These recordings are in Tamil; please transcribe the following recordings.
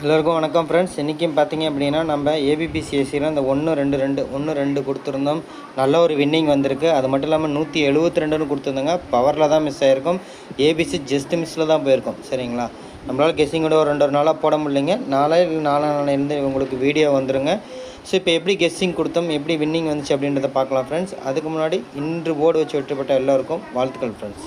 எல்லோருக்கும் வணக்கம் ஃப்ரெண்ட்ஸ் இன்றைக்கும் பார்த்தீங்க அப்படின்னா நம்ம ஏபிபிசிஎஸ்சியில் இந்த ஒன்று ரெண்டு ரெண்டு ஒன்று ரெண்டு கொடுத்துருந்தோம். நல்ல ஒரு வின்னிங் வந்திருக்கு. அது மட்டும் இல்லாமல் நூற்றி எழுபத்தி ரெண்டுன்னு கொடுத்துருந்தாங்க பவரில் தான் மிஸ் ஆகிருக்கும் ஏபிசி ஜஸ்ட் மிஸ்ஸில் தான் போயிருக்கும். சரிங்களா? நம்மளால் கெஸ்ஸிங் கூட ஒரு ரெண்டு ஒரு நாளாக போட முடியலைங்க. நாளே இல்லை நாலா நாளையிலேருந்து உங்களுக்கு வீடியோ வந்துருங்க. ஸோ இப்போ எப்படி கெஸ்ஸிங் கொடுத்தோம்? எப்படி வின்னிங் வந்துச்சு அப்படின்றத பார்க்கலாம் ஃப்ரெண்ட்ஸ் அதுக்கு முன்னாடி இன்று போர்டு வச்சு வெற்றிப்பட்ட எல்லாருக்கும் வாழ்த்துக்கள் friends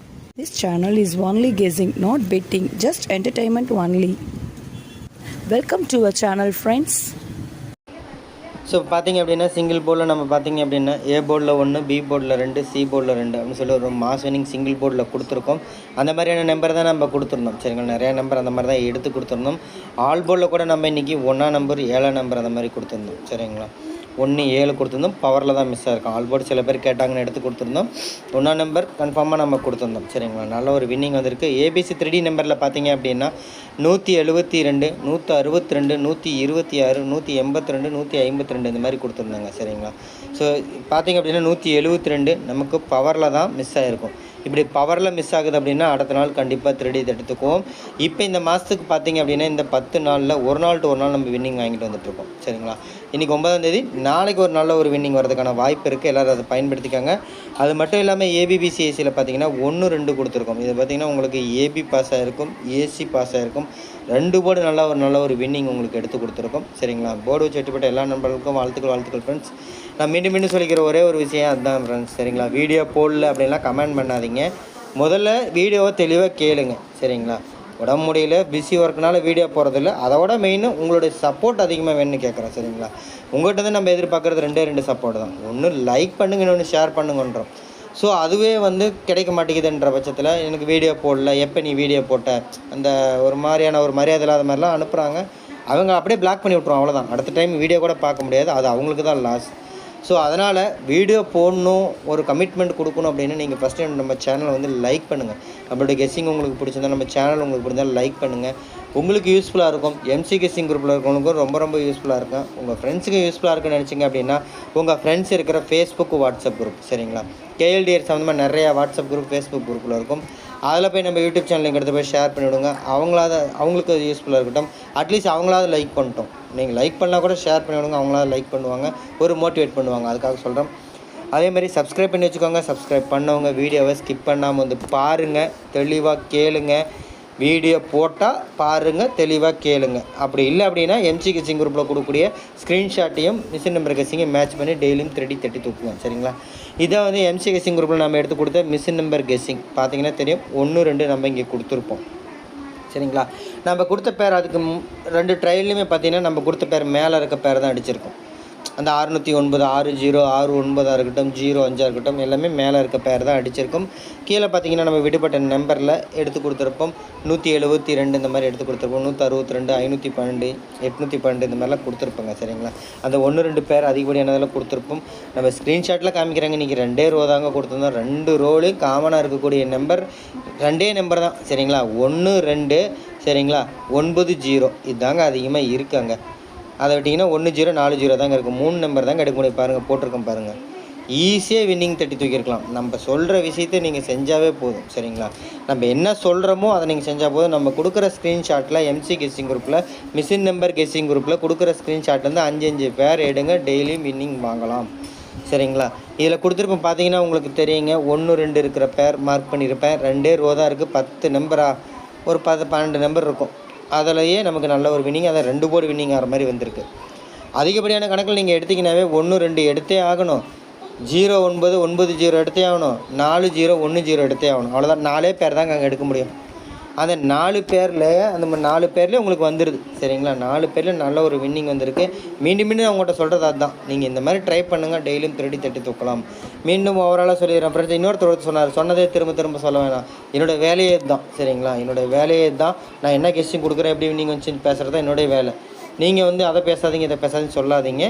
This channel is only guessing, not betting, just entertainment only. Welcome to our channel friends so பார்த்தீங்க அப்படின்னா சிங்கிள் போர்டில் நம்ம பார்த்தீங்க அப்படின்னா ஏ போர்டில் ஒன்று பி போர்டில் ரெண்டு சி போர்டில் ரெண்டு அப்படின்னு சொல்லி ஒரு மாஸ் வினிங் சிங்கிள் போர்டில் கொடுத்துருக்கோம். அந்த மாதிரியான நம்பர் தான் நம்ம கொடுத்துருந்தோம். சரிங்களா? நிறையா நம்பர் அந்த மாதிரி தான் எடுத்து கொடுத்துருந்தோம். ஆல் போர்டில் கூட நம்ம இன்றைக்கி ஒன்றா நம்பர் ஏழாம் நம்பர் அந்த மாதிரி கொடுத்துருந்தோம். சரிங்களா? ஒன்று ஏழு கொடுத்துருந்தோம். பவரில் தான் மிஸ் ஆயிருக்கும். ஆல்போர்ட் சில பேர் கேட்டாங்கன்னு எடுத்து கொடுத்துருந்தோம். ஒன்றா நம்பர் கன்ஃபார்மாக நம்ம கொடுத்துருந்தோம். சரிங்களா? நல்ல ஒரு வின்னிங் வந்திருக்கு. ஏபிசி த்ரீ நம்பரில் பார்த்தீங்க அப்படின்னா நூற்றி எழுபத்தி ரெண்டு நூற்றி அறுபத்தி ரெண்டு நூற்றி இருபத்தி ஆறு நூற்றி எண்பத்தி ரெண்டு நூற்றி ஐம்பத்தி ரெண்டு இந்த மாதிரி கொடுத்துருந்தாங்க. சரிங்களா? ஸோ பார்த்தீங்க அப்படின்னா நூற்றி எழுபத்தி ரெண்டு நமக்கு பவரில் தான் மிஸ் ஆகிருக்கும் இப்படி பவரில் மிஸ் ஆகுது அப்படின்னா அடுத்த நாள் கண்டிப்பாக திருடி எடுத்துக்குவோம். இப்போ இந்த மாதத்துக்கு பார்த்தீங்க அப்படின்னா இந்த பத்து நாளில் ஒரு நாள் டு ஒரு நாள் நம்ம வின்னிங் வாங்கிட்டு வந்துட்டுருக்கோம் சரிங்களா? இன்றைக்கி ஒன்பதாம் தேதி நாளைக்கு ஒரு நல்ல ஒரு வின்னிங் வரதுக்கான வாய்ப்பு இருக்குது எல்லோரும் அதை பயன்படுத்திக்காங்க. அது மட்டும் இல்லாமல் ஏபிபிசிஎஸ்சியில் பார்த்தீங்கன்னா ஒன்று ரெண்டு கொடுத்துருக்கோம். இது பார்த்தீங்கன்னா உங்களுக்கு ஏபி பாஸ் ஆகிருக்கும் ஏசி பாஸ் ஆகிருக்கும் ரெண்டு போர்டு நல்ல ஒரு நல்ல ஒரு வின்னிங் உங்களுக்கு எடுத்து கொடுத்துருக்கோம். சரிங்களா? போர்டு வச்சு எட்டுப்பட்ட எல்லா நண்பர்களுக்கும் வாழ்த்துக்கள் வாழ்த்துக்கள் ஃப்ரெண்ட்ஸ் நான் மீண்டும் மீண்டும் சொல்லிக்கிற ஒரே ஒரு விஷயம் அதுதான் ஃப்ரெண்ட்ஸ் சரிங்களா? வீடியோ போடல அப்படின்லாம் கமெண்ட் பண்ணாதீங்க. முதல்ல வீடியோவை தெளிவாக கேளுங்க. சரிங்களா? உடம்பு முடியல பிஸி ஒர்க்னால வீடியோ போகிறதில்ல அதோட மெயின் உங்களுடைய சப்போர்ட் அதிகமாக வேணும்னு கேட்குறேன் சரிங்களா? உங்கள்கிட்ட தான் நம்ம எதிர்பார்க்குறது ரெண்டே ரெண்டு சப்போர்ட் தான். ஒன்று லைக் பண்ணுங்க இன்னொன்று ஷேர் பண்ணுங்கன்றோம். ஸோ அதுவே வந்து கிடைக்க மாட்டேங்குதுன்ற பட்சத்தில் எனக்கு வீடியோ போடல. எப்போ நீ வீடியோ போட்ட? அந்த ஒரு மாதிரியான ஒரு மரியாதை இல்லாத மாதிரிலாம் அனுப்புகிறாங்க அவங்க அப்படியே பிளாக் பண்ணி விட்ருவோம் அவ்வளோதான் அடுத்த டைம் வீடியோ கூட பார்க்க முடியாது. அது அவங்களுக்கு தான் லாஸ் ஸோ அதனால் வீடியோ போடணும் ஒரு கமிட்மெண்ட் கொடுக்கணும் அப்படின்னு நீங்கள் ஃபஸ்ட்டு நம்ம சேனலை வந்து லைக் பண்ணுங்கள் நம்மளோட கெஸ்ஸிங் உங்களுக்கு பிடிச்சிருந்தா நம்ம சேனல் உங்களுக்கு பிடிச்சா லைக் பண்ணுங்கள் உங்களுக்கு யூஸ்ஃபுல்லாக இருக்கும். எம்சி கெஸ்ஸிங் குரூப்பில் இருக்கவங்களுக்கும் ரொம்ப ரொம்ப யூஸ்ஃபுல்லாக இருக்கும். உங்கள் ஃப்ரெண்ட்ஸுக்கு யூஸ்ஃபுல்லாக இருக்குன்னு நினச்சிங்க அப்படின்னா உங்கள் ஃப்ரெண்ட்ஸ் இருக்கிற ஃபேஸ்புக் வாட்ஸ்அப் குரூப் சரிங்களா? கேஎல்டிஆர் சம்மந்தமாக நிறையா வாட்ஸ்அப் குரூப் ஃபேஸ்புக் குரூப்பில் இருக்கும். அதில் போய் நம்ம யூடியூப் சேனலுக்கு எடுத்து போய் ஷேர் பண்ணிவிடுங்க. அவங்களாவது அவங்களுக்கு அது யூஸ்ஃபுல்லாக இருக்கட்டும். அட்லீஸ்ட் அவங்களாவது லைக் பண்ணிட்டோம். நீங்கள் லைக் பண்ணால் கூட ஷேர் பண்ணி விடுங்க அவங்களாவது லைக் பண்ணுவாங்க. ஒரு மோட்டிவேட் பண்ணுவாங்க. அதுக்காக சொல்கிறேன் அதே மாதிரி சப்ஸ்கிரைப் பண்ணி வச்சுக்கோங்க. சப்ஸ்கிரைப் பண்ணவங்க வீடியோவை ஸ்கிப் பண்ணாமல் வந்து பாருங்கள் தெளிவாக கேளுங்கள் வீடியோ போட்டால் பாருங்கள் தெளிவாக கேளுங்க. அப்படி இல்லை அப்படின்னா எம்சி கிச்சிங் குரூப்பில் கொடுக்கக்கூடிய ஸ்க்ரீன்ஷாட்டையும் மிஷின் நம்பர் கசிங்கை மேட்ச் பண்ணி டெய்லியும் திருடி தட்டி தூக்குவோம். சரிங்களா? இதை வந்து எம்சி கெஸ்ஸிங் குரூப்பில் நம்ம எடுத்து கொடுத்த மிஷின் நம்பர் கெஸ்ஸிங் பார்த்தீங்கன்னா தெரியும். ஒன்று ரெண்டு நம்ம இங்கே கொடுத்துருப்போம். சரிங்களா? நம்ம கொடுத்த பேர் அதுக்கு ரெண்டு ட்ரையல்லையுமே பார்த்தீங்கன்னா நம்ம கொடுத்த பேர் மேலே இருக்க பேர் தான் அடிச்சிருக்கோம். அந்த அறுநூற்றி ஒன்பது ஆறு ஜீரோ ஆறு ஒன்பதாக இருக்கட்டும் ஜீரோ அஞ்சாக இருக்கட்டும் எல்லாமே மேலே இருக்க பேர் தான் அடிச்சிருக்கும். கீழே பார்த்தீங்கன்னா நம்ம விடுபட்ட நம்பரில் எடுத்து கொடுத்துருப்போம். நூற்றி எழுபத்தி ரெண்டு இந்த மாதிரி எடுத்து கொடுத்துருப்போம். நூற்றி அறுபத்தி ரெண்டு ஐநூற்றி பன்னெண்டு எட்நூற்றி பன்னெண்டு இந்த மாதிரிலாம் கொடுத்துருப்போங்க சரிங்களா? அந்த ஒன்று ரெண்டு பேர் அதிகப்படியானதெல்லாம் கொடுத்துருப்போம். நம்ம ஸ்க்ரீன்ஷாட்டில் காமிக்கிறாங்க இன்றைக்கி ரெண்டே ரோ தாங்க கொடுத்துருந்தோம். ரெண்டு ரோலையும் காமனாக இருக்கக்கூடிய நம்பர் ரெண்டே நம்பர் தான் சரிங்களா? ஒன்று ரெண்டு சரிங்களா? ஒன்பது ஜீரோ. இதுதாங்க அதிகமாக இருக்காங்க. அதை விட்டிங்கன்னா ஒன்று ஜீரோ நாலு ஜீரோ தாங்க இருக்குது மூணு நம்பர் தாங்க எடுக்க முடியும். பாருங்கள் போட்டிருக்கோம் பாருங்கள் ஈஸியாக வின்னிங் தட்டி தூக்கியிருக்கலாம். நம்ம சொல்கிற விஷயத்தை நீங்கள் செஞ்சாவே போதும் சரிங்களா? நம்ம என்ன சொல்கிறோமோ அதை நீங்கள் செஞ்சால் போதும். நம்ம கொடுக்குற ஸ்க்ரீன்ஷாட்டில் எம்சி கெஸ்ஸிங் குரூப்பில் மிஷின் நம்பர் கெஸ்ஸிங் குரூப்பில் கொடுக்குற ஸ்க்ரீன்ஷாட்லேருந்து அஞ்சு அஞ்சு பேர் எடுங்க. டெய்லியும் வின்னிங் வாங்கலாம். சரிங்களா? இதில் கொடுத்துருப்போம் பார்த்தீங்கன்னா உங்களுக்கு தெரியுங்க. ஒன்று ரெண்டு இருக்கிற பேர் மார்க் பண்ணியிருப்பேன். ரெண்டே ரோ தான் இருக்குது பத்து நம்பரா ஒரு பத்து பன்னெண்டு நம்பர் இருக்கும். அதிலேயே நமக்கு நல்ல ஒரு வின்னிங் அதை ரெண்டு போர்டு வின்னிங் ஆகிற மாதிரி வந்திருக்கு. அதிகப்படியான கணக்கில் நீங்கள் எடுத்திங்கனாவே ஒன்று ரெண்டு எடுத்தே ஆகணும். ஜீரோ ஒன்பது ஒன்பது ஜீரோ எடுத்தே ஆகணும். நாலு ஜீரோ ஒன்று ஜீரோ எடுத்தே ஆகணும். அவ்வளோதான் நாலே பேர் தான் அங்கே எடுக்க முடியும். அந்த நாலு பேரில் அந்த மாதிரி நாலு பேர்லேயே உங்களுக்கு வந்துடுது சரிங்களா? நாலு பேரில் நல்ல ஒரு வின்னிங் வந்திருக்கு. மீண்டும் மீண்டும் நான் உங்கள்கிட்ட சொல்கிறது அதுதான் நீங்கள் இந்த மாதிரி ட்ரை பண்ணுங்கள் டெய்லியும் திருடி தட்டி தூக்கலாம். மீண்டும் ஓவராலாக சொல்லிடுறேன் ஃப்ரெண்ட்ஸ் இன்னொருத்தர் சொன்னார். சொன்னதே திரும்ப திரும்ப சொல்ல வேணாம். என்னோட வேலையே இதுதான். சரிங்களா? என்னோட வேலையே தான் நான் என்ன கெஸ்டிங் கொடுக்குறேன் எப்படி வின்னிங் வச்சு பேசுகிறது தான் என்னுடைய வேலை. நீங்கள் வந்து அதை பேசாதீங்க இதை பேசாதீங்கன்னு சொல்லாதீங்க.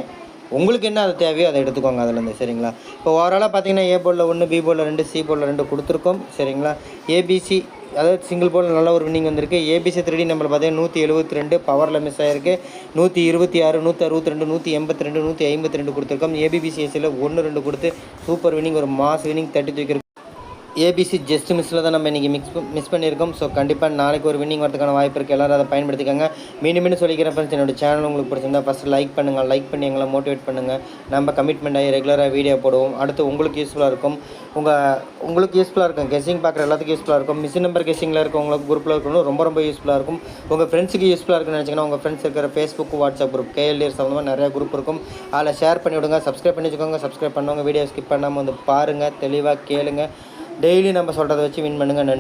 உங்களுக்கு என்ன அது தேவையோ அதை எடுத்துக்கோங்க அதுலேருந்து. சரிங்களா? இப்போ ஓவராலாக பார்த்தீங்கன்னா ஏ போர்டில் ஒன்று பி போர்டில் ரெண்டு சி போர்டில் ரெண்டு கொடுத்துருக்கோம். சரிங்களா? ஏபிசி அதாவது சிங்கிள் போல் நல்ல ஒரு வின்னிங் வந்திருக்கு. ஏபிசி த்ரீ நம்பர் பார்த்தீங்கன்னா நூற்றி எழுபத்தி ரெண்டு பவரில் மிஸ் ஆயிருக்கு. நூற்றி இருபத்தி ஆறு நூற்றி அறுபத்தி ரெண்டு நூற்றி எண்பத்தி ரெண்டு நூற்றி ஐம்பத்தி ரெண்டு கொடுத்துருக்கோம். ஏபிபிசிஎஸ்சியில் ஒன்று ரெண்டு கொடுத்து சூப்பர் வின்னிங் ஒரு மாஸ் வின்னிங் தட்டி தூக்கிருக்கு ஏபிசி ஜஸ்ட் மிஸ்ஸில் தான் நம்ம இன்றைக்கி மிக்ஸ் மிஸ் பண்ணியிருக்கோம். ஸோ கண்டிப்பாக நாளைக்கு ஒரு வின்னிங் வரதுக்கான வாய்ப்பு இருக்குது எல்லோரும் அதை பயன்படுத்திக்கோங்க. மீண்டும் மீண்டும் சொல்லிக்கிறேன் ஃப்ரெண்ட்ஸ் என்னோட சேனல் உங்களுக்கு பிடிச்சிருந்தா ஃபஸ்ட்டு லைக் பண்ணுங்கள் லைக் பண்ணி எங்களை மோட்டிவேட் பண்ணுங்கள் நம்ம கமிட்மெண்ட் ஆகி ரெகுலராக வீடியோ போடுவோம். அடுத்து உங்களுக்கு யூஸ்ஃபுல்லாக இருக்கும். உங்கள் உங்களுக்கு யூஸ்ஃபுல்லாக இருக்கும். கெஸ்ஸிங் பார்க்குற எல்லாத்துக்கும் யூஸ்ஃபுல்லாக இருக்கும். மிஸ் நம்பர் கெஸ்ஸிங்கில் இருக்கவங்களுக்கு குரூப்பில் இருக்கணும் ரொம்ப ரொம்ப யூஸ்ஃபுல்லாக இருக்கும். உங்கள் ஃப்ரெண்ட்ஸுக்கு யூஸ்ஃபுல்லாக இருக்குன்னு நினச்சிங்கன்னா உங்கள் ஃப்ரெண்ட்ஸ் இருக்கிற ஃபேஸ்புக் வாட்ஸ்அப் குரூப் கேஎல்டிஆர் சம்மந்தமாக நிறைய குரூப் இருக்கும். அதில் ஷேர் பண்ணி விடுங்க. சப்ஸ்கிரைப் பண்ணி வச்சுக்கோங்க. சப்ஸ்கிரைப் பண்ணுவாங்க வீடியோ ஸ்கிப் பண்ணாமல் வந்து பாருங்கள் தெளிவாக கேளுங்கள் டெய்லி நம்ம சொல்கிறத வச்சு வின் பண்ணுங்கள் நன்றி.